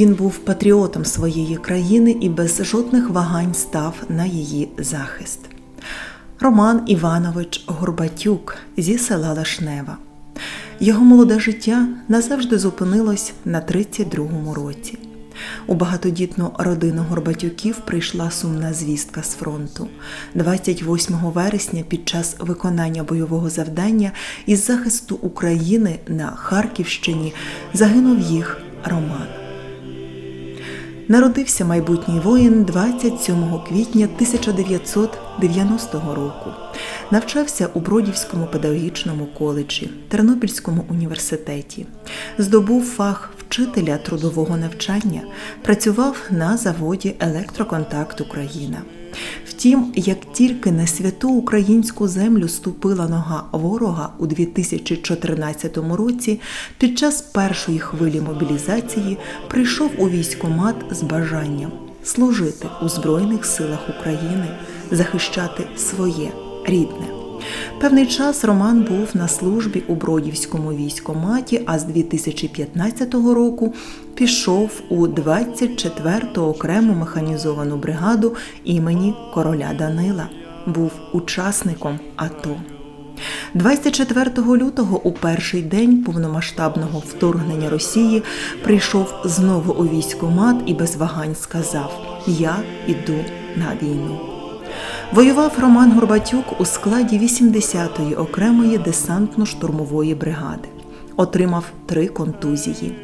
Він був патріотом своєї країни і без жодних вагань став на її захист. Роман Іванович Горбатюк зі села Лашнева. Його молоде життя назавжди зупинилось на 32-му році. У багатодітну родину Горбатюків прийшла сумна звістка з фронту. 28 вересня під час виконання бойового завдання із захисту України на Харківщині загинув їх Роман. Народився майбутній воїн 27 квітня 1990 року. Навчався у Бродівському педагогічному коледжі, Тернопільському університеті. Здобув фах вчителя трудового навчання, працював на заводі Електроконтакт Україна. Втім, як тільки на святу українську землю ступила нога ворога у 2014 році, під час першої хвилі мобілізації прийшов у військомат з бажанням служити у Збройних силах України, захищати своє рідне. Певний час Роман був на службі у Бродівському військкоматі, а з 2015 року пішов у 24-ту окрему механізовану бригаду імені короля Данила. Був учасником АТО. 24 лютого, у перший день повномасштабного вторгнення Росії, прийшов знову у військкомат і без вагань сказав: Я іду на війну. Воював Роман Горбатюк у складі 80-ї окремої десантно-штурмової бригади. Отримав три контузії.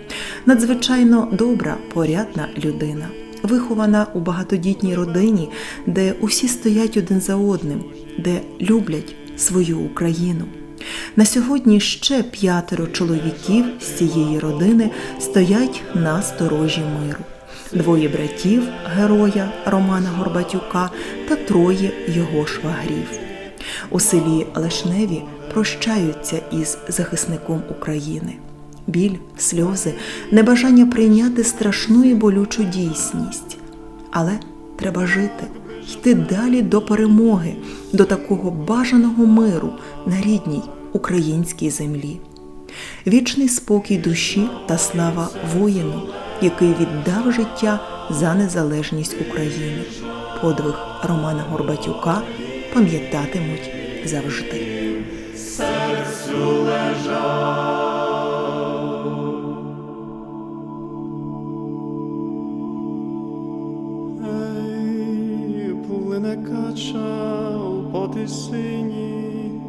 Надзвичайно добра, порядна людина, вихована у багатодітній родині, де усі стоять один за одним, де люблять свою Україну. На сьогодні ще п'ятеро чоловіків з цієї родини стоять на сторожі миру двоє братів героя Романа Горбатюка та троє його швагрів. У селі Лешневі прощаються із захисником України. Біль, сльози, небажання прийняти страшну і болючу дійсність. Але треба жити, йти далі до перемоги, до такого бажаного миру на рідній українській землі. Вічний спокій душі та слава воїну, який віддав життя за незалежність України. Подвиг Романа Горбатюка пам'ятатимуть завжди. Ей, плине кача по тисині,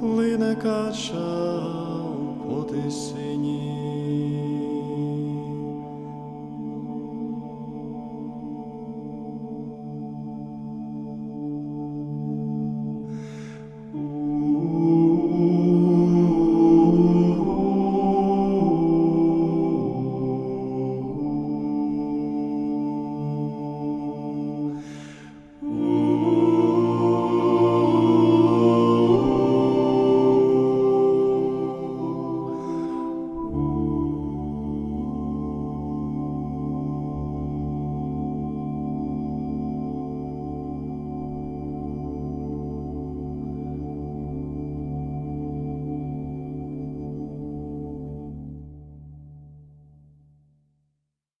плине кача по тисині.